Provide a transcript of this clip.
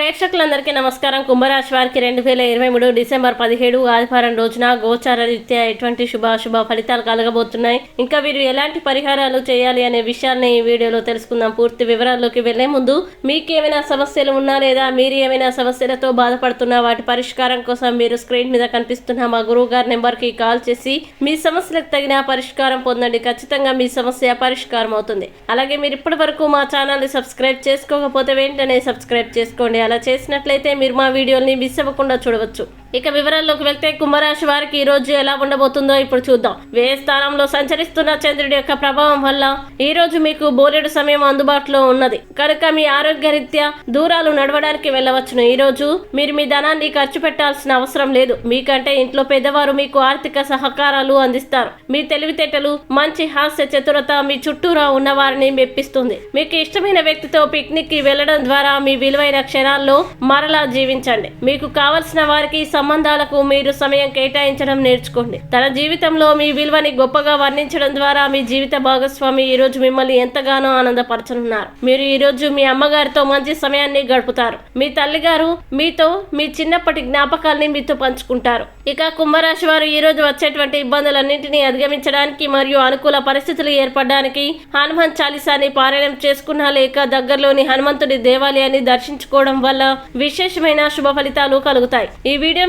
ప్రేక్షకులందరికీ నమస్కారం. కుంభరాశి వారికి రెండు వేల ఇరవై మూడు డిసెంబర్ పదిహేడు ఆదివారం రోజున గోచార రీత్యా ఎటువంటి శుభాశుభ ఫలితాలు కలగబోతున్నాయి. ఇంకా వీరు ఎలాంటి పరిహారాలు చేయాలి అనే విషయాన్ని ఈ వీడియోలో తెలుసుకుందాం. పూర్తి వివరాల్లోకి వెళ్ళే ముందు మీకు ఏమైనా సమస్యలు ఉన్నా లేదా మీరు ఏమైనా సమస్యలతో బాధపడుతున్నా వాటి పరిష్కారం కోసం మీరు స్క్రీన్ మీద కనిపిస్తున్న మా గురువు గారి నెంబర్కి కాల్ చేసి మీ సమస్యలకు తగిన పరిష్కారం పొందండి. ఖచ్చితంగా మీ సమస్య పరిష్కారం అవుతుంది అలాగే మీరు ఇప్పటి వరకు మా ఛానల్ని సబ్స్క్రైబ్ చేసుకోకపోతే వెంటనే సబ్స్క్రైబ్ చేసుకోండి. అలా చేసినట్లయితే మీరు మా వీడియోని మిస్ అవ్వకుండా చూడవచ్చు. ఇక వివరాల్లోకి వెళ్తే కుంభరాశి వారికి ఈ రోజు ఎలా ఉండబోతుందో ఇప్పుడు చూద్దాం. వే స్థానంలో సంచరిస్తున్న చంద్రుడి యొక్క ప్రభావం వల్ల ఈ రోజు మీకు బోలెడు సమయం అందుబాటులో ఉన్నది. కనుక మీ ఆరోగ్య రీత్యా దూరాలు నడవడానికి వెళ్ళవచ్చును. ఈ రోజు మీరు మీ ధనాన్ని ఖర్చు పెట్టాల్సిన అవసరం లేదు. మీకంటే ఇంట్లో పెద్దవారు మీకు ఆర్థిక సహకారాలు అందిస్తారు. మీ తెలివితేటలు మంచి హాస్య చతురత మీ చుట్టూరా ఉన్న వారిని మెప్పిస్తుంది. మీకు ఇష్టమైన వ్యక్తితో పిక్నిక్కి వెళ్ళడం ద్వారా మీ విలువైన క్షణాల్లో మరలా జీవించండి. మీకు కావలసిన వారికి సంబంధాలకు మీరు సమయం కేటాయించడం నేర్చుకోండి. తన జీవితంలో మీ విలువని గొప్పగా వర్ణించడం ద్వారా మీ జీవిత భాగస్వామి ఈ రోజు మిమ్మల్ని ఎంతగానో ఆనందపరచనున్నారు. మీరు ఈ రోజు మీ అమ్మగారితో మంచి సమయాన్ని గడుపుతారు. మీ తల్లిగారు మీతో మీ చిన్నప్పటి జ్ఞాపకాల్ని మీతో పంచుకుంటారు. ఇక కుంభరాశి వారు ఈ రోజు వచ్చేటువంటి ఇబ్బందులన్నింటినీ అధిగమించడానికి మరియు అనుకూల పరిస్థితులు ఏర్పడడానికి హనుమాన్ చాలీసాని పారాయణం చేసుకున్నా లేక దగ్గరలోని హనుమంతుడి దేవాలయాన్ని దర్శించుకోవడం వల్ల విశేషమైన శుభ ఫలితాలు కలుగుతాయి. ఈ వీడియో